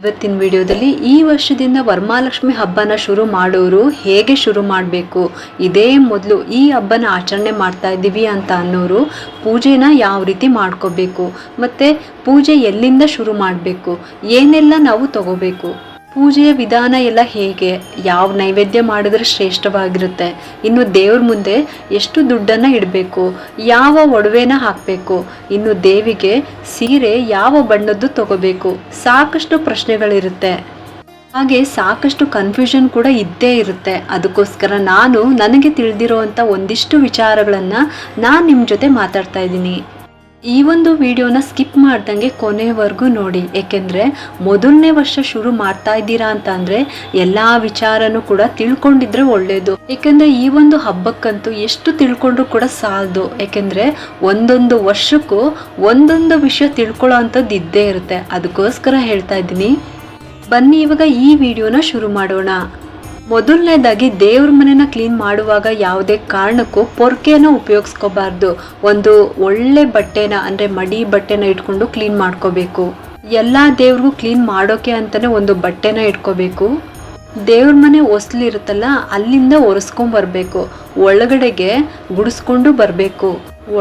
ಇವತ್ತಿನ ವಿಡಿಯೋದಲ್ಲಿ ಈ ವರ್ಷದಿಂದ ವರಮಹಾಲಕ್ಷ್ಮಿ ಹಬ್ಬನ ಶುರು ಮಾಡೋರು ಹೇಗೆ ಶುರು ಮಾಡಬೇಕು? ಇದೇ ಮೊದಲು ಈ ಹಬ್ಬನ ಆಚರಣೆ ಮಾಡ್ತಾ ಇದ್ದೀವಿ ಅಂತ ಅನ್ನೋರು ಪೂಜೆನ ಯಾವ ರೀತಿ ಮಾಡ್ಕೋಬೇಕು? ಮತ್ತು ಪೂಜೆ ಎಲ್ಲಿಂದ ಶುರು ಮಾಡಬೇಕು? ಏನೆಲ್ಲ ನಾವು ತಗೋಬೇಕು? ಪೂಜೆಯ ವಿಧಾನ ಎಲ್ಲ ಹೇಗೆ? ಯಾವ ನೈವೇದ್ಯ ಮಾಡಿದ್ರೆ ಶ್ರೇಷ್ಠವಾಗಿರುತ್ತೆ? ಇನ್ನು ದೇವ್ರ ಮುಂದೆ ಎಷ್ಟು ದುಡ್ಡನ್ನು ಇಡಬೇಕು? ಯಾವ ಒಡವೆನ ಹಾಕಬೇಕು? ಇನ್ನು ದೇವಿಗೆ ಸೀರೆ ಯಾವ ಬಣ್ಣದ್ದು ತಗೋಬೇಕು? ಸಾಕಷ್ಟು ಪ್ರಶ್ನೆಗಳಿರುತ್ತೆ. ಹಾಗೆ ಸಾಕಷ್ಟು ಕನ್ಫ್ಯೂಷನ್ ಕೂಡ ಇದ್ದೇ ಇರುತ್ತೆ. ಅದಕ್ಕೋಸ್ಕರ ನಾನು ನನಗೆ ತಿಳಿದಿರುವಂಥ ಒಂದಿಷ್ಟು ವಿಚಾರಗಳನ್ನು ನಾನು ನಿಮ್ಮ ಜೊತೆ ಮಾತಾಡ್ತಾ ಇದ್ದೀನಿ. ಈ ಒಂದು ವಿಡಿಯೋನ ಸ್ಕಿಪ್ ಮಾಡ್ದಂಗೆ ಕೊನೆವರೆಗೂ ನೋಡಿ. ಏಕೆಂದರೆ ಮೊದಲನೇ ವರ್ಷ ಶುರು ಮಾಡ್ತಾ ಇದ್ದೀರಾ ಅಂತ ಅಂದರೆ ಎಲ್ಲ ವಿಚಾರನೂ ಕೂಡ ತಿಳ್ಕೊಂಡಿದ್ರೆ ಒಳ್ಳೆಯದು ಏಕೆಂದರೆ ಈ ಒಂದು ಹಬ್ಬಕ್ಕಂತೂ ಎಷ್ಟು ತಿಳ್ಕೊಂಡ್ರು ಕೂಡ ಸಾಲದು. ಏಕೆಂದರೆ ಒಂದೊಂದು ವರ್ಷಕ್ಕೂ ಒಂದೊಂದು ವಿಷಯ ತಿಳ್ಕೊಳ್ಳೋ ಅಂಥದ್ದು ಇದ್ದೇ ಇರುತ್ತೆ. ಅದಕ್ಕೋಸ್ಕರ ಹೇಳ್ತಾ ಇದ್ದೀನಿ. ಬನ್ನಿ ಇವಾಗ ಈ ವಿಡಿಯೋನ ಶುರು ಮಾಡೋಣ. ಮೊದಲನೇದಾಗಿ ದೇವ್ರ ಮನೆನ ಕ್ಲೀನ್ ಮಾಡುವಾಗ ಯಾವುದೇ ಕಾರಣಕ್ಕೂ ಪೊರ್ಕೆನ ಉಪಯೋಗಿಸ್ಕೋಬಾರ್ದು. ಒಂದು ಒಳ್ಳೆ ಬಟ್ಟೆನ, ಅಂದರೆ ಮಡಿ ಬಟ್ಟೆನ ಇಟ್ಕೊಂಡು ಕ್ಲೀನ್ ಮಾಡ್ಕೋಬೇಕು. ಎಲ್ಲ ದೇವ್ರಿಗೂ ಕ್ಲೀನ್ ಮಾಡೋಕೆ ಅಂತಲೇ ಒಂದು ಬಟ್ಟೆನ ಇಟ್ಕೋಬೇಕು. ದೇವ್ರ ಮನೆ ಹೊಸ್ಲಿರುತ್ತಲ್ಲ, ಅಲ್ಲಿಂದ ಒರೆಸ್ಕೊಂಬರ್ಬೇಕು ಒಳಗಡೆಗೆ ಗುಡಿಸ್ಕೊಂಡು ಬರಬೇಕು.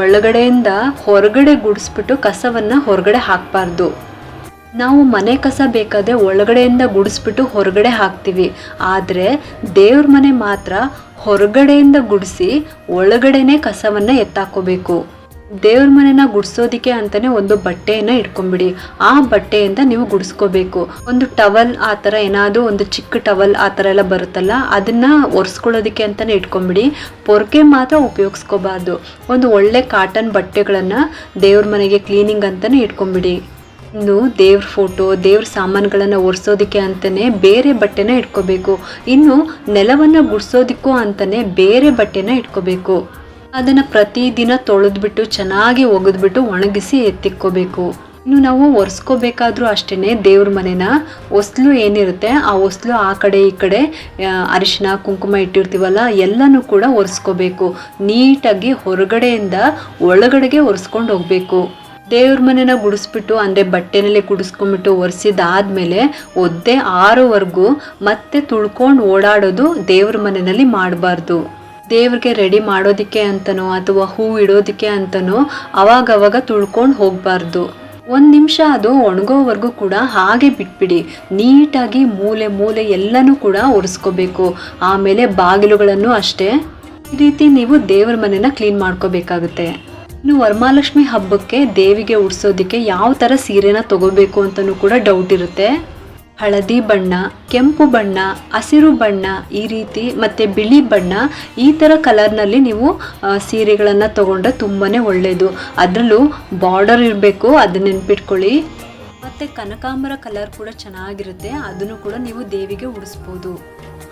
ಒಳಗಡೆಯಿಂದ ಹೊರಗಡೆ ಗುಡಿಸ್ಬಿಟ್ಟು ಕಸವನ್ನು ಹೊರಗಡೆ ಹಾಕಬಾರ್ದು. ನಾವು ಮನೆ ಕಸ ಬೇಕಾದ್ರೆ ಒಳಗಡೆಯಿಂದ ಗುಡಿಸ್ಬಿಟ್ಟು ಹೊರಗಡೆ ಹಾಕ್ತೀವಿ. ಆದರೆ ದೇವ್ರ ಮನೆ ಮಾತ್ರ ಹೊರಗಡೆಯಿಂದ ಗುಡಿಸಿ ಒಳಗಡೆನೆ ಕಸವನ್ನು ಎತ್ತಾಕೋಬೇಕು. ದೇವ್ರ ಮನೆನ ಗುಡಿಸೋದಕ್ಕೆ ಅಂತಲೇ ಒಂದು ಬಟ್ಟೆಯನ್ನು ಇಟ್ಕೊಂಬಿಡಿ ಆ ಬಟ್ಟೆಯಿಂದ ನೀವು ಗುಡಿಸ್ಕೋಬೇಕು. ಒಂದು ಟವಲ್ ಆ ಥರ ಏನಾದರೂ ಒಂದು ಚಿಕ್ಕ ಟವಲ್ ಆ ಥರ ಎಲ್ಲ ಬರುತ್ತಲ್ಲ, ಅದನ್ನು ಒರೆಸ್ಕೊಳ್ಳೋದಕ್ಕೆ ಅಂತಲೇ ಇಟ್ಕೊಂಬಿಡಿ ಪೊರ್ಕೆ ಮಾತ್ರ ಉಪಯೋಗಿಸ್ಕೋಬಾರ್ದು. ಒಂದು ಒಳ್ಳೆ ಕಾಟನ್ ಬಟ್ಟೆಗಳನ್ನು ದೇವ್ರ ಮನೆಗೆ ಕ್ಲೀನಿಂಗ್ ಅಂತಲೇ ಇಟ್ಕೊಂಬಿಡಿ ದೇವ್ರ ಫೋಟೋ ದೇವ್ರ ಸಾಮಾನುಗಳನ್ನು ಒರೆಸೋದಕ್ಕೆ ಅಂತಲೇ ಬೇರೆ ಬಟ್ಟೆನ ಇಟ್ಕೋಬೇಕು. ಇನ್ನು ನೆಲವನ್ನು ಗುಡಿಸೋದಕ್ಕೂ ಅಂತಲೇ ಬೇರೆ ಬಟ್ಟೆನ ಇಟ್ಕೋಬೇಕು. ಅದನ್ನು ಪ್ರತಿದಿನ ತೊಳೆದ್ಬಿಟ್ಟು, ಚೆನ್ನಾಗಿ ಒಗೆದ್ಬಿಟ್ಟು ಒಣಗಿಸಿ ಎತ್ತಿಕ್ಕೋಬೇಕು ಇನ್ನು ನಾವು ಒರೆಸ್ಕೋಬೇಕಾದ್ರೂ ಅಷ್ಟೇ ದೇವ್ರ ಮನೆನ. ಹೊಸ್ಲು ಏನಿರುತ್ತೆ, ಆ ಹೊಸ್ಲು ಆ ಕಡೆ ಈ ಕಡೆ ಅರಿಶಿನ ಕುಂಕುಮ ಇಟ್ಟಿರ್ತೀವಲ್ಲ, ಎಲ್ಲನೂ ಕೂಡ ಒರೆಸ್ಕೋಬೇಕು. ನೀಟಾಗಿ ಹೊರಗಡೆಯಿಂದ ಒಳಗಡೆಗೆ ಒರೆಸ್ಕೊಂಡು ಹೋಗಬೇಕು ದೇವ್ರ ಮನೆನ ಗುಡಿಸ್ಬಿಟ್ಟು, ಅಂದರೆ ಬಟ್ಟೆನಲ್ಲೇ ಗುಡಿಸ್ಕೊಂಬಿಟ್ಟು ಒರೆಸಿದಾದ್ಮೇಲೆ ಒದ್ದೆ ಆರೋವರೆಗೂ ಮತ್ತೆ ತುಳ್ಕೊಂಡು ಓಡಾಡೋದು ದೇವ್ರ ಮನೆಯಲ್ಲಿ ಮಾಡಬಾರ್ದು. ದೇವ್ರಿಗೆ ರೆಡಿ ಮಾಡೋದಕ್ಕೆ ಅಂತನೋ ಅಥವಾ ಹೂ ಇಡೋದಕ್ಕೆ ಅಂತನೋ ಅವಾಗವಾಗ ತುಳ್ಕೊಂಡು ಹೋಗಬಾರ್ದು. ಒಂದು ನಿಮಿಷ ಅದು ಒಣಗೋವರೆಗೂ ಕೂಡ ಹಾಗೆ ಬಿಟ್ಬಿಡಿ. ನೀಟಾಗಿ ಮೂಲೆ ಮೂಲೆ ಎಲ್ಲನೂ ಕೂಡ ಒರೆಸ್ಕೋಬೇಕು. ಆಮೇಲೆ ಬಾಗಿಲುಗಳನ್ನು ಅಷ್ಟೇ. ಈ ರೀತಿ ನೀವು ದೇವ್ರ ಮನೆನ ಕ್ಲೀನ್ ಮಾಡ್ಕೋಬೇಕಾಗುತ್ತೆ. ಇನ್ನು ವರಮಹಾಲಕ್ಷ್ಮಿ ಹಬ್ಬಕ್ಕೆ ದೇವಿಗೆ ಉಡ್ಸೋದಕ್ಕೆ ಯಾವ ಥರ ಸೀರೆನ ತಗೋಬೇಕು ಅಂತಲೂ ಕೂಡ ಡೌಟ್ ಇರುತ್ತೆ. ಹಳದಿ ಬಣ್ಣ, ಕೆಂಪು ಬಣ್ಣ, ಹಸಿರು ಬಣ್ಣ ಈ ರೀತಿ ಮತ್ತು ಬಿಳಿ ಬಣ್ಣ ಈ ಥರ ಕಲರ್ನಲ್ಲಿ ನೀವು ಸೀರೆಗಳನ್ನು ತಗೊಂಡ್ರೆ ತುಂಬಾ ಒಳ್ಳೆಯದು ಅದರಲ್ಲೂ ಬಾರ್ಡರ್ ಇರಬೇಕು ಅದನ್ನ ನೆನ್ಪಿಟ್ಕೊಳ್ಳಿ. ಮತ್ತು ಕನಕಾಂಬರ ಕಲರ್ ಕೂಡ ಚೆನ್ನಾಗಿರುತ್ತೆ, ಅದನ್ನು ಕೂಡ ನೀವು ದೇವಿಗೆ ಉಡಿಸ್ಬೋದು.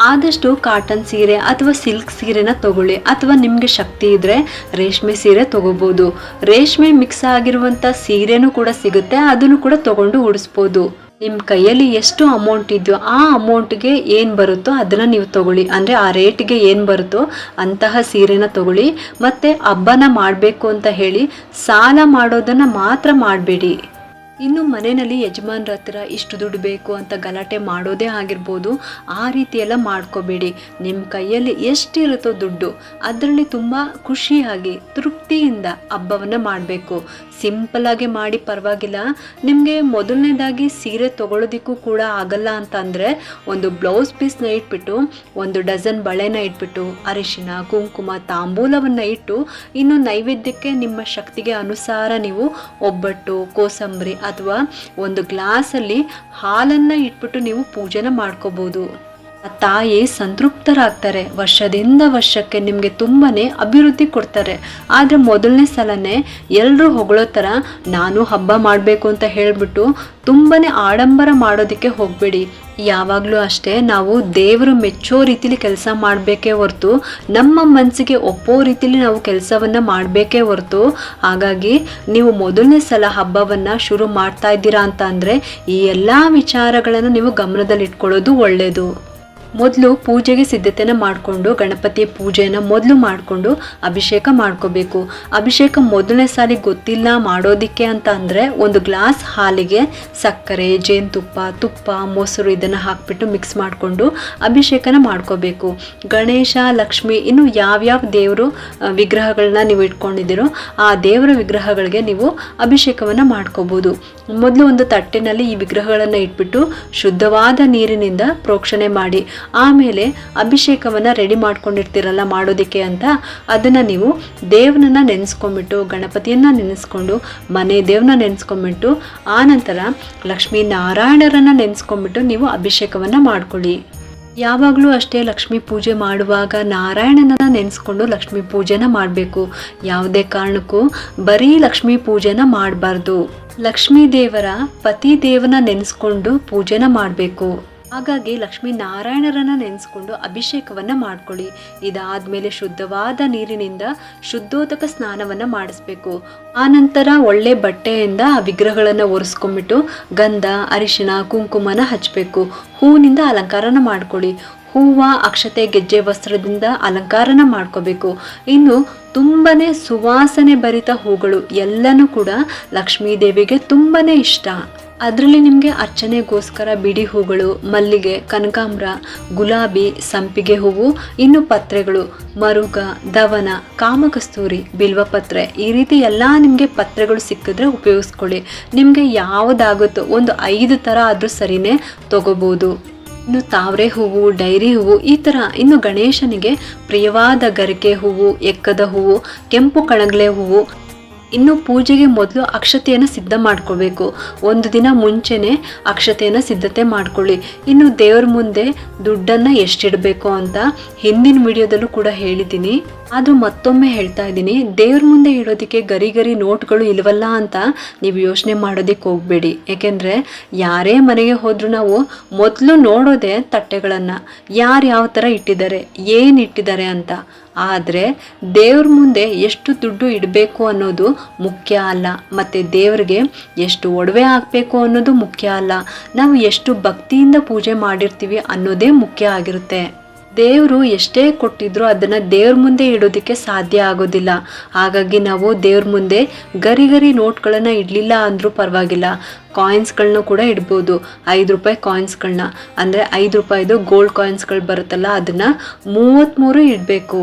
ಆದಷ್ಟು ಕಾಟನ್ ಸೀರೆ ಅಥವಾ ಸಿಲ್ಕ್ ಸೀರೆನ ತಗೊಳ್ಳಿ ಅಥವಾ ನಿಮಗೆ ಶಕ್ತಿ ಇದ್ದರೆ ರೇಷ್ಮೆ ಸೀರೆ ತಗೋಬೋದು. ರೇಷ್ಮೆ ಮಿಕ್ಸ್ ಆಗಿರುವಂಥ ಸೀರೆನೂ ಕೂಡ ಸಿಗುತ್ತೆ, ಅದನ್ನು ಕೂಡ ತಗೊಂಡು ಉಡಿಸ್ಬೋದು. ನಿಮ್ಮ ಕೈಯಲ್ಲಿ ಎಷ್ಟು ಅಮೌಂಟ್ ಇದೆಯೋ ಆ ಅಮೌಂಟ್ಗೆ ಏನು ಬರುತ್ತೋ ಅದನ್ನು ನೀವು ತಗೊಳ್ಳಿ. ಅಂದರೆ ಆ ರೇಟ್ಗೆ ಏನು ಬರುತ್ತೋ ಅಂತಹ ಸೀರೆನ ತಗೊಳ್ಳಿ. ಮತ್ತು ಹಬ್ಬನ ಮಾಡಬೇಕು ಅಂತ ಹೇಳಿ ಸಾಲ ಮಾಡೋದನ್ನು ಮಾತ್ರ ಮಾಡಬೇಡಿ. ಇನ್ನು ಮನೆಯಲ್ಲಿ ಯಜಮಾನ್ರ ಹತ್ರ ಇಷ್ಟು ದುಡ್ಡು ಬೇಕು ಅಂತ ಗಲಾಟೆ ಮಾಡೋದೇ ಆಗಿರ್ಬೋದು. ಆ ರೀತಿ ಎಲ್ಲ ಮಾಡ್ಕೋಬೇಡಿ. ನಿಮ್ಮ ಕೈಯಲ್ಲಿ ಎಷ್ಟಿರುತ್ತೋ ದುಡ್ಡು, ಅದರಲ್ಲಿ ತುಂಬ ಖುಷಿಯಾಗಿ, ತೃಪ್ತಿಯಿಂದ ಹಬ್ಬವನ್ನು ಮಾಡಬೇಕು. ಸಿಂಪಲಾಗಿ ಮಾಡಿ ಪರವಾಗಿಲ್ಲ. ನಿಮಗೆ ಮೊದಲನೇದಾಗಿ ಸೀರೆ ತೊಗೊಳೋದಿಕ್ಕೂ ಕೂಡ ಆಗಲ್ಲ ಅಂತ ಅಂದರೆ ಒಂದು ಬ್ಲೌಸ್ ಪೀಸ್ನ ಇಟ್ಬಿಟ್ಟು, ಒಂದು ಡಜನ್ ಬಳೆನ ಇಟ್ಬಿಟ್ಟು, ಅರಿಶಿನ, ಕುಂಕುಮ, ತಾಂಬೂಲವನ್ನು ಇಟ್ಟು, ಇನ್ನು ನೈವೇದ್ಯಕ್ಕೆ ನಿಮ್ಮ ಶಕ್ತಿಗೆ ಅನುಸಾರ ನೀವು ಒಬ್ಬಟ್ಟು, ಕೋಸಂಬರಿ ಅಥವಾ ಒಂದು ಗ್ಲಾಸಲ್ಲಿ ಹಾಲನ್ನು ಇಟ್ಬಿಟ್ಟು ನೀವು ಪೂಜೆನ ಮಾಡ್ಕೋಬೋದು. ಆ ತಾಯಿ ಸಂತೃಪ್ತರಾಗ್ತಾರೆ. ವರ್ಷದಿಂದ ವರ್ಷಕ್ಕೆ ನಿಮಗೆ ತುಂಬಾ ಅಭಿವೃದ್ಧಿ ಕೊಡ್ತಾರೆ. ಆದರೆ ಮೊದಲನೇ ಸಲನೇ ಎಲ್ಲರೂ ಹೊಗಳೋ ಥರ ನಾನು ಹಬ್ಬ ಮಾಡಬೇಕು ಅಂತ ಹೇಳಿಬಿಟ್ಟು ತುಂಬಾ ಆಡಂಬರ ಮಾಡೋದಕ್ಕೆ ಹೋಗಬೇಡಿ. ಯಾವಾಗಲೂ ಅಷ್ಟೇ ನಾವು ದೇವರು ಮೆಚ್ಚೋ ರೀತಿಲಿ ಕೆಲಸ ಮಾಡಬೇಕೇ ಹೊರತು, ನಮ್ಮ ಮನಸ್ಸಿಗೆ ಒಪ್ಪೋ ರೀತಿಲಿ ನಾವು ಕೆಲಸವನ್ನು ಮಾಡಬೇಕೇ ಹೊರತು, ಹಾಗಾಗಿ ನೀವು ಮೊದಲನೇ ಸಲ ಹಬ್ಬವನ್ನು ಶುರು ಮಾಡ್ತಾ ಇದ್ದೀರಾ ಅಂತ ಅಂದರೆ ಈ ಎಲ್ಲ ವಿಚಾರಗಳನ್ನು ನೀವು ಗಮನದಲ್ಲಿಟ್ಕೊಳ್ಳೋದು ಒಳ್ಳೆಯದು ಮೊದಲು ಪೂಜೆಗೆ ಸಿದ್ಧತೆನ ಮಾಡಿಕೊಂಡು ಗಣಪತಿ ಪೂಜೆಯನ್ನು ಮೊದಲು ಮಾಡಿಕೊಂಡು ಅಭಿಷೇಕ ಮಾಡ್ಕೋಬೇಕು. ಅಭಿಷೇಕ ಮೊದಲನೇ ಸಾರಿ ಗೊತ್ತಿಲ್ಲ ಮಾಡೋದಕ್ಕೆ ಅಂತ ಅಂದರೆ ಒಂದು ಗ್ಲಾಸ್ ಹಾಲಿಗೆ ಸಕ್ಕರೆ, ಜೇನುತುಪ್ಪ, ತುಪ್ಪ, ಮೊಸರು ಇದನ್ನು ಹಾಕ್ಬಿಟ್ಟು ಮಿಕ್ಸ್ ಮಾಡಿಕೊಂಡು ಅಭಿಷೇಕನ ಮಾಡ್ಕೋಬೇಕು. ಗಣೇಶ, ಲಕ್ಷ್ಮಿ ಇನ್ನು ಯಾವ್ಯಾವ ದೇವರು ವಿಗ್ರಹಗಳನ್ನ ನೀವು ಇಟ್ಕೊಂಡಿದ್ದೀರೋ ಆ ದೇವರ ವಿಗ್ರಹಗಳಿಗೆ ನೀವು ಅಭಿಷೇಕವನ್ನು ಮಾಡ್ಕೋಬೋದು. ಮೊದಲು ಒಂದು ತಟ್ಟೆನಲ್ಲಿ ಈ ವಿಗ್ರಹಗಳನ್ನು ಇಟ್ಬಿಟ್ಟು ಶುದ್ಧವಾದ ನೀರಿನಿಂದ ಪ್ರೋಕ್ಷಣೆ ಮಾಡಿ. ಆಮೇಲೆ ಅಭಿಷೇಕವನ್ನು ರೆಡಿ ಮಾಡ್ಕೊಂಡಿರ್ತೀರಲ್ಲ ಮಾಡೋದಕ್ಕೆ ಅಂತ, ಅದನ್ನು ನೀವು ದೇವನನ್ನ ನೆನೆಸ್ಕೊಂಬಿಟ್ಟು ಗಣಪತಿಯನ್ನು ನೆನೆಸ್ಕೊಂಡು, ಮನೆ ದೇವನ ನೆನೆಸ್ಕೊಂಬಿಟ್ಟು ಆನಂತರ ನಂತರ ಲಕ್ಷ್ಮೀ ನಾರಾಯಣರನ್ನು ನೆನೆಸ್ಕೊಂಬಿಟ್ಟು ನೀವು ಅಭಿಷೇಕವನ್ನು ಮಾಡ್ಕೊಳ್ಳಿ. ಯಾವಾಗಲೂ ಅಷ್ಟೇ ಲಕ್ಷ್ಮೀ ಪೂಜೆ ಮಾಡುವಾಗ ನಾರಾಯಣನನ್ನ ನೆನೆಸ್ಕೊಂಡು ಲಕ್ಷ್ಮೀ ಪೂಜೆನ ಮಾಡಬೇಕು. ಯಾವುದೇ ಕಾರಣಕ್ಕೂ ಬರೀ ಲಕ್ಷ್ಮೀ ಪೂಜೆನ ಮಾಡಬಾರ್ದು. ಲಕ್ಷ್ಮೀ ದೇವರ ಪತಿ ದೇವನ ನೆನೆಸ್ಕೊಂಡು ಪೂಜೆನ ಮಾಡಬೇಕು. ಹಾಗಾಗಿ ಲಕ್ಷ್ಮೀ ನಾರಾಯಣರನ್ನು ನೆನೆಸ್ಕೊಂಡು ಅಭಿಷೇಕವನ್ನ ಮಾಡ್ಕೊಳ್ಳಿ. ಇದಾದ್ಮೇಲೆ ಶುದ್ಧವಾದ ನೀರಿನಿಂದ ಶುದ್ಧೋದಕ ಸ್ನಾನವನ್ನು ಮಾಡಿಸ್ಬೇಕು. ಆನಂತರ ಒಳ್ಳೆ ಬಟ್ಟೆಯಿಂದ ಆ ವಿಗ್ರಹಗಳನ್ನು ಒರೆಸ್ಕೊಂಡ್ಬಿಟ್ಟು ಗಂಧ, ಅರಿಶಿಣ, ಕುಂಕುಮನ ಹಚ್ಚಬೇಕು ಹೂವಿನಿಂದ ಅಲಂಕಾರನ ಮಾಡ್ಕೊಳ್ಳಿ. ಹೂವ, ಅಕ್ಷತೆ, ಗೆಜ್ಜೆ ವಸ್ತ್ರದಿಂದ ಅಲಂಕಾರನ ಮಾಡ್ಕೋಬೇಕು. ಇನ್ನು ತುಂಬನೇ ಸುವಾಸನೆ ಭರಿತ ಹೂಗಳು ಎಲ್ಲನೂ ಕೂಡ ಲಕ್ಷ್ಮೀ ದೇವಿಗೆ ತುಂಬನೇ ಇಷ್ಟ. ಅದರಲ್ಲಿ ನಿಮಗೆ ಅರ್ಚನೆಗೋಸ್ಕರ ಬಿಡಿ ಹೂಗಳು, ಮಲ್ಲಿಗೆ, ಕನಕಾಂಬ್ರ, ಗುಲಾಬಿ, ಸಂಪಿಗೆ ಹೂವು, ಇನ್ನು ಪತ್ರೆಗಳು, ಮರುಗ, ದವನ, ಕಾಮಕಸ್ತೂರಿ, ಬಿಲ್ವಪತ್ರೆ. ಈ ರೀತಿ ಎಲ್ಲ ನಿಮಗೆ ಪತ್ರೆಗಳು ಸಿಕ್ಕಿದ್ರೆ ಉಪಯೋಗಿಸ್ಕೊಳ್ಳಿ. ನಿಮಗೆ ಯಾವುದಾಗುತ್ತೋ ಒಂದು ಐದು ಥರ ಆದರೂ ಸರಿನೇ ತಗೋಬೋದು. ಇನ್ನು ತಾವರೆ ಹೂವು, ಡೈರಿ ಹೂವು, ಈ ಥರ ಇನ್ನು ಗಣೇಶನಿಗೆ ಪ್ರಿಯವಾದ ಗರಿಕೆ ಹೂವು, ಎಕ್ಕದ ಹೂವು, ಕೆಂಪು ಕಣಗಲೆ ಹೂವು ಇನ್ನು ಪೂಜೆಗೆ ಮೊದಲು ಅಕ್ಷತೆಯನ್ನು ಸಿದ್ಧ ಮಾಡ್ಕೋಬೇಕು ಒಂದು ದಿನ ಮುಂಚೆನೇ ಅಕ್ಷತೆಯನ್ನು ಸಿದ್ಧತೆ ಮಾಡ್ಕೊಳ್ಳಿ. ಇನ್ನು ದೇವ್ರ ಮುಂದೆ ದುಡ್ಡನ್ನು ಎಷ್ಟಿಡಬೇಕು ಅಂತ ಹಿಂದಿನ ವಿಡಿಯೋದಲ್ಲೂ ಕೂಡ ಹೇಳಿದ್ದೀನಿ. ಆದರೂ ಮತ್ತೊಮ್ಮೆ ಹೇಳ್ತಾ ಇದ್ದೀನಿ, ದೇವ್ರ ಮುಂದೆ ಇಡೋದಕ್ಕೆ ಗರಿ ಗರಿ ನೋಟ್ಗಳು ಇಲ್ವಲ್ಲ ಅಂತ ನೀವು ಯೋಚನೆ ಮಾಡೋದಕ್ಕೆ ಹೋಗಬೇಡಿ. ಏಕೆಂದರೆ ಯಾರೇ ಮನೆಗೆ ಹೋದರೂ ನಾವು ಮೊದಲು ನೋಡೋದೆ ತಟ್ಟೆಗಳನ್ನು. ಯಾರು ಯಾವ ಥರ ಇಟ್ಟಿದ್ದಾರೆ, ಏನು ಇಟ್ಟಿದ್ದಾರೆ ಅಂತ. ಆದರೆ ದೇವ್ರ ಮುಂದೆ ಎಷ್ಟು ದುಡ್ಡು ಇಡಬೇಕು ಅನ್ನೋದು ಮುಖ್ಯ ಅಲ್ಲ. ಮತ್ತು ದೇವ್ರಿಗೆ ಎಷ್ಟು ಒಡವೆ ಹಾಕಬೇಕು ಅನ್ನೋದು ಮುಖ್ಯ ಅಲ್ಲ. ನಾವು ಎಷ್ಟು ಭಕ್ತಿಯಿಂದ ಪೂಜೆ ಮಾಡಿರ್ತೀವಿ ಅನ್ನೋದೇ ಮುಖ್ಯ ಆಗಿರುತ್ತೆ. ದೇವರು ಎಷ್ಟೇ ಕೊಟ್ಟಿದ್ರು ಅದನ್ನು ದೇವ್ರ ಮುಂದೆ ಇಡೋದಕ್ಕೆ ಸಾಧ್ಯ ಆಗೋದಿಲ್ಲ. ಹಾಗಾಗಿ ನಾವು ದೇವ್ರ ಮುಂದೆ ಗರಿ ಗರಿ ನೋಟ್ಗಳನ್ನು ಇಡಲಿಲ್ಲ ಅಂದರೂ ಪರವಾಗಿಲ್ಲ. ಕಾಯಿನ್ಸ್ಗಳನ್ನ ಕೂಡ ಇಡ್ಬೋದು. ಐದು ರೂಪಾಯಿ ಕಾಯಿನ್ಸ್ಗಳನ್ನ ಅಂದರೆ ಐದು ರೂಪಾಯಿದು ಗೋಲ್ಡ್ ಕಾಯಿನ್ಸ್ಗಳು ಬರುತ್ತಲ್ಲ, ಅದನ್ನು ಮೂವತ್ತ್ಮೂರು ಇಡಬೇಕು.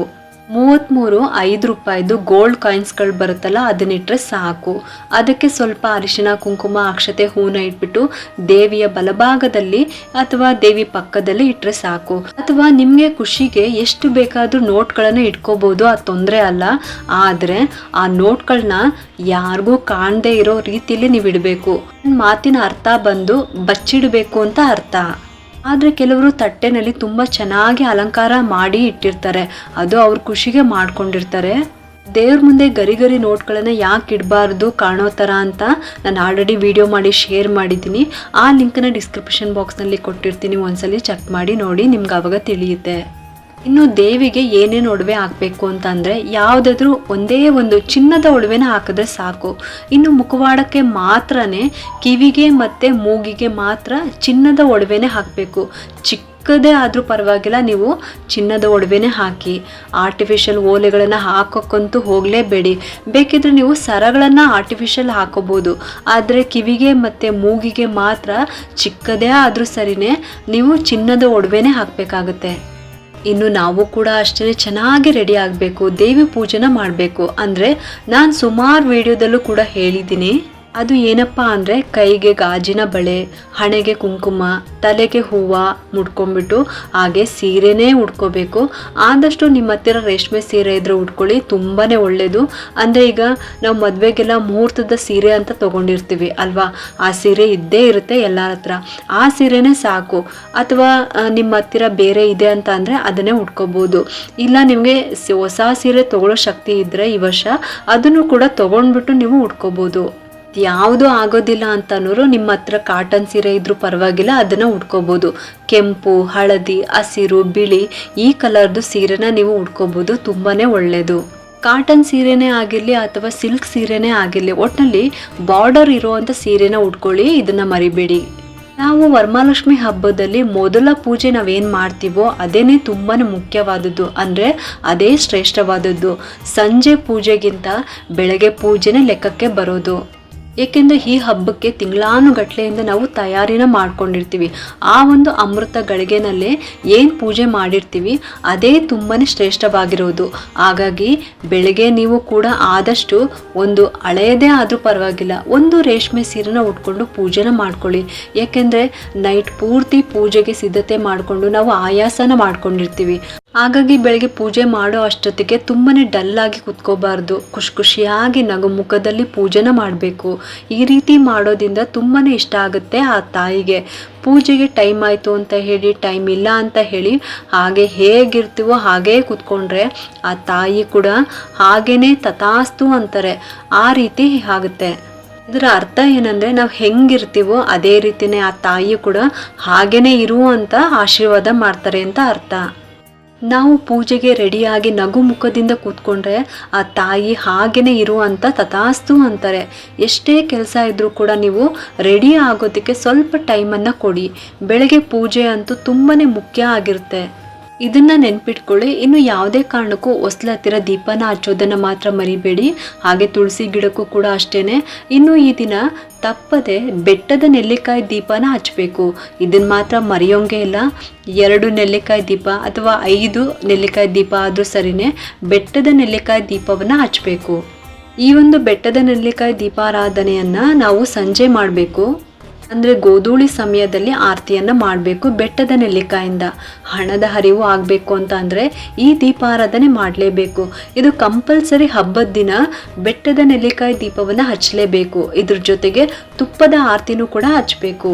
ಮೂವತ್ತ್ಮೂರು ಐದು ರೂಪಾಯಿದು ಗೋಲ್ಡ್ ಕಾಯಿನ್ಸ್ಗಳು ಬರುತ್ತಲ್ಲ ಅದನ್ನಿಟ್ಟರೆ ಸಾಕು. ಅದಕ್ಕೆ ಸ್ವಲ್ಪ ಅರಿಶಿಣ, ಕುಂಕುಮ, ಅಕ್ಷತೆ, ಹೂನ ಇಟ್ಬಿಟ್ಟು ದೇವಿಯ ಬಲಭಾಗದಲ್ಲಿ ಅಥವಾ ದೇವಿ ಪಕ್ಕದಲ್ಲಿ ಇಟ್ಟರೆ ಸಾಕು. ಅಥವಾ ನಿಮಗೆ ಖುಷಿಗೆ ಎಷ್ಟು ಬೇಕಾದರೂ ನೋಟ್ಗಳನ್ನು ಇಟ್ಕೋಬೋದು ಅದು ತೊಂದರೆ ಅಲ್ಲ. ಆದರೆ ಆ ನೋಟ್ಗಳನ್ನ ಯಾರಿಗೂ ಕಾಣದೇ ಇರೋ ರೀತಿಯಲ್ಲಿ ನೀವು ಇಡಬೇಕು. ಮಾತಿನ ಅರ್ಥ ಬಂದು ಬಚ್ಚಿಡಬೇಕು ಅಂತ ಅರ್ಥ. ಆದರೆ ಕೆಲವರು ತಟ್ಟೆನಲ್ಲಿ ತುಂಬ ಚೆನ್ನಾಗಿ ಅಲಂಕಾರ ಮಾಡಿ ಇಟ್ಟಿರ್ತಾರೆ. ಅದು ಅವ್ರ ಖುಷಿಗೆ ಮಾಡ್ಕೊಂಡಿರ್ತಾರೆ. ದೇವ್ರ ಮುಂದೆ ಗರಿ ಗರಿ ನೋಟ್ಗಳನ್ನು ಯಾಕೆ ಇಡಬಾರ್ದು, ಕಾಣೋ ಥರ ಅಂತ ನಾನು ಆಲ್ರೆಡಿ ವಿಡಿಯೋ ಮಾಡಿ ಶೇರ್ ಮಾಡಿದ್ದೀನಿ. ಆ ಲಿಂಕನ್ನ ಡಿಸ್ಕ್ರಿಪ್ಷನ್ ಬಾಕ್ಸ್ನಲ್ಲಿ ಕೊಟ್ಟಿರ್ತೀನಿ. ಒಂದ್ಸಲಿ ಚೆಕ್ ಮಾಡಿ ನೋಡಿ, ನಿಮ್ಗೆ ಅವಾಗ ತಿಳಿಯುತ್ತೆ. ಇನ್ನು ದೇವಿಗೆ ಏನೇನು ಒಡವೆ ಹಾಕಬೇಕು ಅಂತಂದರೆ ಯಾವುದಾದ್ರೂ ಒಂದೇ ಒಂದು ಚಿನ್ನದ ಒಡವೆನ ಹಾಕಿದ್ರೆ ಸಾಕು. ಇನ್ನು ಮುಖವಾಡಕ್ಕೆ ಮಾತ್ರನೇ ಕಿವಿಗೆ ಮತ್ತು ಮೂಗಿಗೆ ಮಾತ್ರ ಚಿನ್ನದ ಒಡವೆನೇ ಹಾಕಬೇಕು. ಚಿಕ್ಕದೇ ಆದರೂ ಪರವಾಗಿಲ್ಲ, ನೀವು ಚಿನ್ನದ ಒಡವೆನೇ ಹಾಕಿ. ಆರ್ಟಿಫಿಷಿಯಲ್ ಓಲೆಗಳನ್ನು ಹಾಕೋಕ್ಕಂತೂ ಹೋಗಲೇಬೇಡಿ. ಬೇಕಿದ್ರೆ ನೀವು ಸರಗಳನ್ನು ಆರ್ಟಿಫಿಷಿಯಲ್ ಹಾಕೋಬೋದು. ಆದರೆ ಕಿವಿಗೆ ಮತ್ತು ಮೂಗಿಗೆ ಮಾತ್ರ ಚಿಕ್ಕದೇ ಆದರೂ ಸರಿನೇ ನೀವು ಚಿನ್ನದ ಒಡವೆನೇ ಹಾಕಬೇಕಾಗುತ್ತೆ. ಇನ್ನು ನಾವು ಕೂಡ ಅಷ್ಟೇ ಚೆನ್ನಾಗಿ ರೆಡಿ ಆಗಬೇಕು, ದೇವಿ ಪೂಜೆನ ಮಾಡಬೇಕು. ಅಂದರೆ ನಾನು ಸುಮಾರು ವಿಡಿಯೋದಲ್ಲೂ ಕೂಡ ಹೇಳಿದ್ದೀನಿ. ಅದು ಏನಪ್ಪ ಅಂದರೆ ಕೈಗೆ ಗಾಜಿನ ಬಳೆ, ಹಣೆಗೆ ಕುಂಕುಮ, ತಲೆಗೆ ಹೂವು ಮುಡ್ಕೊಂಬಿಟ್ಟು ಹಾಗೆ ಸೀರೆನೇ ಉಟ್ಕೋಬೇಕು ಆದಷ್ಟು ನಿಮ್ಮ ಹತ್ತಿರ ರೇಷ್ಮೆ ಸೀರೆ ಇದ್ರೆ ಉಟ್ಕೊಳ್ಳಿ ತುಂಬಾ ಒಳ್ಳೆಯದು ಅಂದರೆ ಈಗ ನಾವು ಮದುವೆಗೆಲ್ಲ ಮುಹೂರ್ತದ ಸೀರೆ ಅಂತ ತೊಗೊಂಡಿರ್ತೀವಿ ಅಲ್ವಾ? ಆ ಸೀರೆ ಇದ್ದೇ ಇರುತ್ತೆ ಎಲ್ಲರ ಹತ್ರ. ಆ ಸೀರೆನೇ ಸಾಕು. ಅಥವಾ ನಿಮ್ಮ ಹತ್ತಿರ ಬೇರೆ ಇದೆ ಅಂತ ಅಂದರೆ ಅದನ್ನೇ ಉಟ್ಕೋಬೋದು. ಇಲ್ಲ ನಿಮಗೆ ಹೊಸ ಸೀರೆ ತೊಗೊಳ್ಳೋ ಶಕ್ತಿ ಇದ್ದರೆ ಈ ವರ್ಷ ಅದನ್ನು ಕೂಡ ತೊಗೊಂಡ್ಬಿಟ್ಟು ನೀವು ಉಟ್ಕೋಬೋದು. ಯಾವುದು ಆಗೋದಿಲ್ಲ ಅಂತನೋರು ನಿಮ್ಮ ಹತ್ರ ಕಾಟನ್ ಸೀರೆ ಇದ್ರೂ ಪರವಾಗಿಲ್ಲ, ಅದನ್ನು ಉಟ್ಕೋಬೋದು. ಕೆಂಪು, ಹಳದಿ, ಹಸಿರು, ಬಿಳಿ, ಈ ಕಲರ್ದು ಸೀರೆನ ನೀವು ಉಟ್ಕೋಬೋದು ತುಂಬಾ ಒಳ್ಳೆಯದು ಕಾಟನ್ ಸೀರೆನೇ ಆಗಿರಲಿ ಅಥವಾ ಸಿಲ್ಕ್ ಸೀರೆನೇ ಆಗಿರಲಿ ಒಟ್ಟಿನಲ್ಲಿ ಬಾರ್ಡರ್ ಇರುವಂಥ ಸೀರೆನ ಉಟ್ಕೊಳ್ಳಿ, ಇದನ್ನು ಮರಿಬೇಡಿ. ನಾವು ವರಮಹಾಲಕ್ಷ್ಮಿ ಹಬ್ಬದಲ್ಲಿ ಮೊದಲ ಪೂಜೆ ನಾವೇನು ಮಾಡ್ತೀವೋ, ಅದೇನೇ ತುಂಬಾ ಮುಖ್ಯವಾದದ್ದು. ಅಂದರೆ ಅದೇ ಶ್ರೇಷ್ಠವಾದದ್ದು. ಸಂಜೆ ಪೂಜೆಗಿಂತ ಬೆಳಗ್ಗೆ ಪೂಜೆನೇ ಲೆಕ್ಕಕ್ಕೆ ಬರೋದು. ಏಕೆಂದರೆ ಈ ಹಬ್ಬಕ್ಕೆ ತಿಂಗಳಾನುಗಟ್ಲೆಯಿಂದ ನಾವು ತಯಾರಿನ ಮಾಡ್ಕೊಂಡಿರ್ತೀವಿ. ಆ ಒಂದು ಅಮೃತ ಗಳಿಗೆನಲ್ಲೇ ಏನು ಪೂಜೆ ಮಾಡಿರ್ತೀವಿ, ಅದೇ ತುಂಬಾ ಶ್ರೇಷ್ಠವಾಗಿರೋದು. ಹಾಗಾಗಿ ಬೆಳಗ್ಗೆ ನೀವು ಕೂಡ ಆದಷ್ಟು ಒಂದು ಹಳೆಯದೇ ಆದರೂ ಪರವಾಗಿಲ್ಲ, ಒಂದು ರೇಷ್ಮೆ ಸೀರೆನ ಉಟ್ಕೊಂಡು ಪೂಜೆನ ಮಾಡ್ಕೊಳ್ಳಿ. ಏಕೆಂದರೆ ನೈಟ್ ಪೂರ್ತಿ ಪೂಜೆಗೆ ಸಿದ್ಧತೆ ಮಾಡಿಕೊಂಡು ನಾವು ಆಯಾಸನ ಮಾಡ್ಕೊಂಡಿರ್ತೀವಿ. ಹಾಗಾಗಿ ಬೆಳಗ್ಗೆ ಪೂಜೆ ಮಾಡೋ ಅಷ್ಟೊತ್ತಿಗೆ ತುಂಬಾ ಡಲ್ಲಾಗಿ ಕುತ್ಕೋಬಾರ್ದು. ಖುಷಿ ಖುಷಿಯಾಗಿ ನಗು ಮುಖದಲ್ಲಿ ಪೂಜೆನ ಮಾಡಬೇಕು. ಈ ರೀತಿ ಮಾಡೋದಿಂದ ತುಂಬಾ ಇಷ್ಟ ಆಗುತ್ತೆ ಆ ತಾಯಿಗೆ. ಪೂಜೆಗೆ ಟೈಮ್ ಆಯಿತು ಅಂತ ಹೇಳಿ ಟೈಮ್ ಇಲ್ಲ ಅಂತ ಹೇಳಿ ಹಾಗೆ ಹೇಗಿರ್ತೀವೋ ಹಾಗೇ ಕೂತ್ಕೊಂಡ್ರೆ ಆ ತಾಯಿ ಕೂಡ ಹಾಗೇನೆ ತಥಾಸ್ತು ಅಂತಾರೆ. ಆ ರೀತಿ ಆಗುತ್ತೆ. ಇದರ ಅರ್ಥ ಏನಂದ್ರೆ ನಾವು ಹೆಂಗಿರ್ತೀವೋ ಅದೇ ರೀತಿನೇ ಆ ತಾಯಿ ಕೂಡ ಹಾಗೇನೆ ಇರುವಂತ ಆಶೀರ್ವಾದ ಮಾಡ್ತಾರೆ ಅಂತ ಅರ್ಥ. ನಾವು ಪೂಜೆಗೆ ರೆಡಿಯಾಗಿ ನಗು ಮುಖದಿಂದ ಕೂತ್ಕೊಂಡ್ರೆ ಆ ತಾಯಿ ಹಾಗೇನೆ ಇರು ಅಂತ ತಥಾಸ್ತು ಅಂತಾರೆ. ಎಷ್ಟೇ ಕೆಲಸ ಇದ್ರೂ ಕೂಡ ನೀವು ರೆಡಿ ಆಗೋದಕ್ಕೆ ಸ್ವಲ್ಪ ಟೈಮನ್ನು ಕೊಡಿ. ಬೆಳಗ್ಗೆ ಪೂಜೆ ಅಂತೂ ತುಂಬಾ ಮುಖ್ಯ ಆಗಿರುತ್ತೆ. ಇದನ್ನ ನೆನ್ಪಿಟ್ಕೊಳ್ಳಿ. ಇನ್ನು ಯಾವುದೇ ಕಾರಣಕ್ಕೂ ಹೊಸ್ಲ ಹತ್ತಿರ ದೀಪನ ಹಚ್ಚೋದನ್ನ ಮಾತ್ರ ಮರಿಬೇಡಿ. ಹಾಗೆ ತುಳಸಿ ಗಿಡಕ್ಕೂ ಕೂಡ ಅಷ್ಟೇನೆ. ಇನ್ನು ಈ ದಿನ ತಪ್ಪದೆ ಬೆಟ್ಟದ ನೆಲ್ಲಿಕಾಯಿ ದೀಪನ ಹಚ್ಚಬೇಕು ಇದನ್ನ ಮಾತ್ರ ಮರೆಯೋಂಗೆ ಇಲ್ಲ. ಎರಡು ನೆಲ್ಲಿಕಾಯಿ ದೀಪ ಅಥವಾ ಐದು ನೆಲ್ಲಿಕಾಯಿ ದೀಪ ಆದರೂ ಸರಿನೇ ಬೆಟ್ಟದ ನೆಲ್ಲಿಕಾಯಿ ದೀಪವನ್ನು ಹಚ್ಚಬೇಕು ಈ ಒಂದು ಬೆಟ್ಟದ ನೆಲ್ಲಿಕಾಯಿ ದೀಪಾರಾಧನೆಯನ್ನು ನಾವು ಸಂಜೆ ಮಾಡಬೇಕು. ಅಂದರೆ ಗೋಧೂಳಿ ಸಮಯದಲ್ಲಿ ಆರತಿಯನ್ನು ಮಾಡಬೇಕು. ಬೆಟ್ಟದ ನೆಲ್ಲಿಕಾಯಿಂದ ಹಣದ ಹರಿವು ಆಗಬೇಕು ಅಂತ ಅಂದರೆ ಈ ದೀಪಾರಾಧನೆ ಮಾಡಲೇಬೇಕು. ಇದು ಕಂಪಲ್ಸರಿ ಹಬ್ಬದ ದಿನ ಬೆಟ್ಟದ ನೆಲ್ಲಿಕಾಯಿ ದೀಪವನ್ನು ಹಚ್ಚಲೇಬೇಕು. ಇದ್ರ ಜೊತೆಗೆ ತುಪ್ಪದ ಆರತಿನೂ ಕೂಡ ಹಚ್ಚಬೇಕು.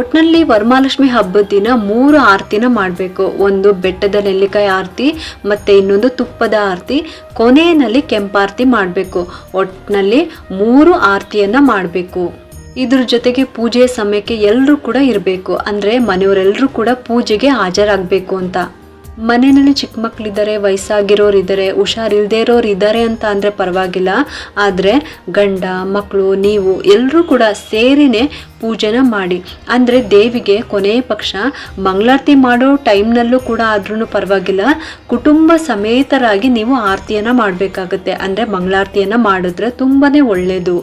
ಒಟ್ನಲ್ಲಿ ವರಮಹಾಲಕ್ಷ್ಮಿ ಹಬ್ಬದ ದಿನ ಮೂರು ಆರತಿನ ಮಾಡಬೇಕು. ಒಂದು ಬೆಟ್ಟದ ನೆಲ್ಲಿಕಾಯಿ ಆರತಿ, ಮತ್ತು ಇನ್ನೊಂದು ತುಪ್ಪದ ಆರತಿ, ಕೊನೆಯಲ್ಲಿ ಕೆಂಪಾರತಿ ಮಾಡಬೇಕು. ಒಟ್ಟಿನಲ್ಲಿ ಮೂರು ಆರತಿಯನ್ನು ಮಾಡಬೇಕು. ಇದ್ರ ಜೊತೆಗೆ ಪೂಜೆ ಸಮಯಕ್ಕೆ ಎಲ್ಲರೂ ಕೂಡ ಇರಬೇಕು. ಅಂದರೆ ಮನೆಯವರೆಲ್ಲರೂ ಕೂಡ ಪೂಜೆಗೆ ಹಾಜರಾಗಬೇಕು ಅಂತ. ಮನೆಯಲ್ಲಿ ಚಿಕ್ಕ ಮಕ್ಕಳಿದ್ದಾರೆ ವಯಸ್ಸಾಗಿರೋರು ಇದ್ದಾರೆ ಹುಷಾರಿಲ್ಲದೇ ಇರೋರು ಇದ್ದಾರೆ ಅಂತ ಅಂದರೆ ಪರವಾಗಿಲ್ಲ. ಆದರೆ ಗಂಡ ಮಕ್ಕಳು ನೀವು ಎಲ್ಲರೂ ಕೂಡ ಸೇರಿನೇ ಪೂಜೆನ ಮಾಡಿ. ಅಂದರೆ ದೇವಿಗೆ ಕೊನೆಯ ಪಕ್ಷ ಮಂಗಳಾರತಿ ಮಾಡೋ ಟೈಮ್ನಲ್ಲೂ ಕೂಡ ಆದ್ರೂ ಪರವಾಗಿಲ್ಲ. ಕುಟುಂಬ ಸಮೇತರಾಗಿ ನೀವು ಆರತಿಯನ್ನು ಮಾಡಬೇಕಾಗುತ್ತೆ. ಅಂದರೆ ಮಂಗಳಾರತಿಯನ್ನು ಮಾಡಿದ್ರೆ ತುಂಬಾ ಒಳ್ಳೆಯದು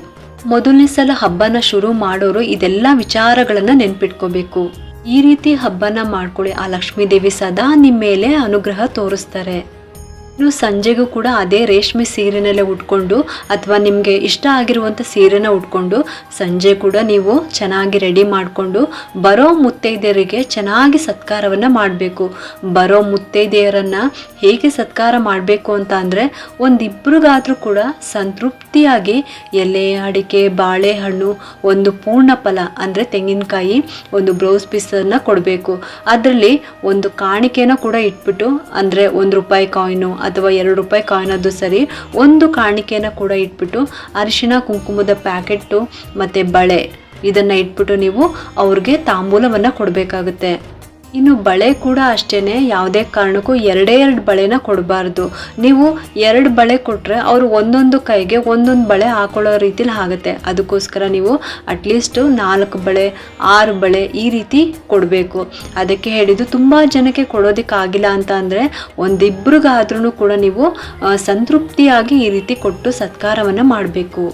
ಮೊದಲನೇ ಸಲ ಹಬ್ಬನ ಶುರು ಮಾಡೋರು ಇದೆಲ್ಲ ವಿಚಾರಗಳನ್ನು ನೆನ್ಪಿಟ್ಕೋಬೇಕು. ಈ ರೀತಿ ಹಬ್ಬನ ಮಾಡ್ಕೊಳ್ಳಿ ಆ ಲಕ್ಷ್ಮೀ ದೇವಿ ಸದಾ ನಿಮ್ಮ ಮೇಲೆ ಅನುಗ್ರಹ ತೋರಿಸ್ತಾರೆ. ಇನ್ನು ಸಂಜೆಗೂ ಕೂಡ ಅದೇ ರೇಷ್ಮೆ ಸೀರೆನಲ್ಲೇ ಉಟ್ಕೊಂಡು ಅಥವಾ ನಿಮಗೆ ಇಷ್ಟ ಆಗಿರುವಂಥ ಸೀರೆನ ಉಟ್ಕೊಂಡು ಸಂಜೆ ಕೂಡ ನೀವು ಚೆನ್ನಾಗಿ ರೆಡಿ ಮಾಡಿಕೊಂಡು ಬರೋ ಮುತ್ತೈದೆಯರಿಗೆ ಚೆನ್ನಾಗಿ ಸತ್ಕಾರವನ್ನು ಮಾಡಬೇಕು. ಬರೋ ಮುತ್ತೈದೆಯರನ್ನು ಹೇಗೆ ಸತ್ಕಾರ ಮಾಡಬೇಕು ಅಂತ ಅಂದರೆ ಒಂದಿಬ್ಬರಿಗಾದರೂ ಕೂಡ ಸಂತೃಪ್ತಿಯಾಗಿ ಎಲೆ, ಅಡಿಕೆ, ಬಾಳೆಹಣ್ಣು, ಒಂದು ಪೂರ್ಣ ಫಲ ಅಂದರೆ ತೆಂಗಿನಕಾಯಿ, ಒಂದು ಬ್ಲೌಸ್ ಪೀಸನ್ನು ಕೊಡಬೇಕು. ಅದರಲ್ಲಿ ಒಂದು ಕಾಣಿಕೆನ ಕೂಡ ಇಟ್ಬಿಟ್ಟು ಅಂದರೆ ಒಂದು ರೂಪಾಯಿ ಕಾಯಿನು ಅಥವಾ ಎರಡು ರೂಪಾಯಿ ಕಾಯಿನ್ ಅದು ಸರಿ, ಒಂದು ಕಾಣಿಕೆಯನ್ನು ಕೂಡ ಇಟ್ಬಿಟ್ಟು ಅರಿಶಿನ, ಕುಂಕುಮದ ಪ್ಯಾಕೆಟ್ಟು ಮತ್ತು ಬಳೆ ಇದನ್ನು ಇಟ್ಬಿಟ್ಟು ನೀವು ಅವ್ರಿಗೆ ತಾಂಬೂಲವನ್ನು ಕೊಡಬೇಕಾಗುತ್ತೆ. ಇನ್ನು ಬಳೆ ಕೂಡ ಅಷ್ಟೇ ಯಾವುದೇ ಕಾರಣಕ್ಕೂ ಎರಡೇ ಎರಡು ಬಳೆನ ಕೊಡಬಾರ್ದು. ನೀವು ಎರಡು ಬಳೆ ಕೊಟ್ಟರೆ ಅವರು ಒಂದೊಂದು ಕೈಗೆ ಒಂದೊಂದು ಬಳೆ ಹಾಕೊಳ್ಳೋ ರೀತಿಲಿ ಆಗುತ್ತೆ. ಅದಕ್ಕೋಸ್ಕರ ನೀವು ಅಟ್ಲೀಸ್ಟು ನಾಲ್ಕು ಬಳೆ, ಆರು ಬಳೆ ಈ ರೀತಿ ಕೊಡಬೇಕು. ಅದಕ್ಕೆ ಹೇಳಿದ್ದು ತುಂಬ ಜನಕ್ಕೆ ಕೊಡೋದಕ್ಕಾಗಿಲ್ಲ ಅಂತ ಅಂದರೆ ಒಂದಿಬ್ರಿಗಾದ್ರೂ ಕೂಡ ನೀವು ಸಂತೃಪ್ತಿಯಾಗಿ ಈ ರೀತಿ ಕೊಟ್ಟು ಸತ್ಕಾರವನ್ನು ಮಾಡಬೇಕು.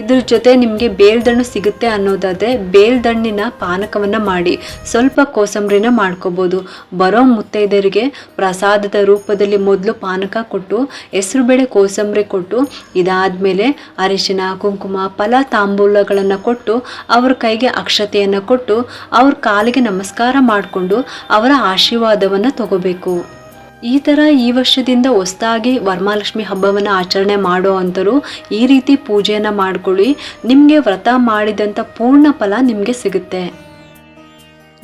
ಇದ್ರ ಜೊತೆ ನಿಮಗೆ ಬೇಲ್ದಣ್ಣು ಸಿಗುತ್ತೆ ಅನ್ನೋದಾದರೆ ಬೇಲ್ದಣ್ಣಿನ ಪಾನಕವನ್ನು ಮಾಡಿ, ಸ್ವಲ್ಪ ಕೋಸಂಬರಿನ ಮಾಡ್ಕೋಬೋದು. ಬರೋ ಮುತ್ತೈದರಿಗೆ ಪ್ರಸಾದದ ರೂಪದಲ್ಲಿ ಮೊದಲು ಪಾನಕ ಕೊಟ್ಟು ಹೆಸರುಬೇಳೆ ಕೋಸಂಬರಿ ಕೊಟ್ಟು, ಇದಾದಮೇಲೆ ಅರಿಶಿನ ಕುಂಕುಮ, ಫಲ ತಾಂಬೂಲಗಳನ್ನು ಕೊಟ್ಟು, ಅವ್ರ ಕೈಗೆ ಅಕ್ಷತೆಯನ್ನು ಕೊಟ್ಟು, ಅವ್ರ ಕಾಲಿಗೆ ನಮಸ್ಕಾರ ಮಾಡಿಕೊಂಡು ಅವರ ಆಶೀರ್ವಾದವನ್ನು ತಗೋಬೇಕು. ಈ ಥರ ಈ ವರ್ಷದಿಂದ ಹೊಸದಾಗಿ ವರಮಹಾಲಕ್ಷ್ಮಿ ಹಬ್ಬವನ್ನು ಆಚರಣೆ ಮಾಡೋ ಅಂಥರು ಈ ರೀತಿ ಪೂಜೆಯನ್ನು ಮಾಡ್ಕೊಳ್ಳಿ. ನಿಮಗೆ ವ್ರತ ಮಾಡಿದಂಥ ಪೂರ್ಣ ಫಲ ನಿಮಗೆ ಸಿಗುತ್ತೆ.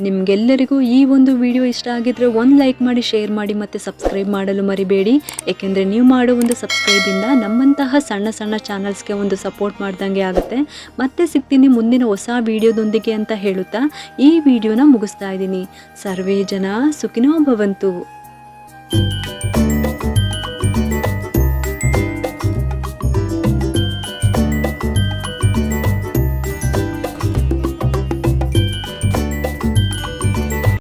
ನಿಮಗೆಲ್ಲರಿಗೂ ಈ ಒಂದು ವಿಡಿಯೋ ಇಷ್ಟ ಆಗಿದ್ರೆ ಒಂದು ಲೈಕ್ ಮಾಡಿ, ಶೇರ್ ಮಾಡಿ ಮತ್ತು ಸಬ್ಸ್ಕ್ರೈಬ್ ಮಾಡಲು ಮರಿಬೇಡಿ. ಏಕೆಂದರೆ ನೀವು ಮಾಡೋ ಒಂದು ಸಬ್ಸ್ಕ್ರೈಬಿಂದ ನಮ್ಮಂತಹ ಸಣ್ಣ ಸಣ್ಣ ಚಾನಲ್ಸ್ಗೆ ಒಂದು ಸಪೋರ್ಟ್ ಮಾಡ್ದಂಗೆ ಆಗುತ್ತೆ. ಮತ್ತೆ ಸಿಗ್ತೀನಿ ಮುಂದಿನ ಹೊಸ ವಿಡಿಯೋದೊಂದಿಗೆ ಅಂತ ಹೇಳುತ್ತಾ ಈ ವಿಡಿಯೋನ ಮುಗಿಸ್ತಾ ಇದ್ದೀನಿ. ಸರ್ವೇ ಜನ ಸುಖಿನೋ ಭವಂತು. Música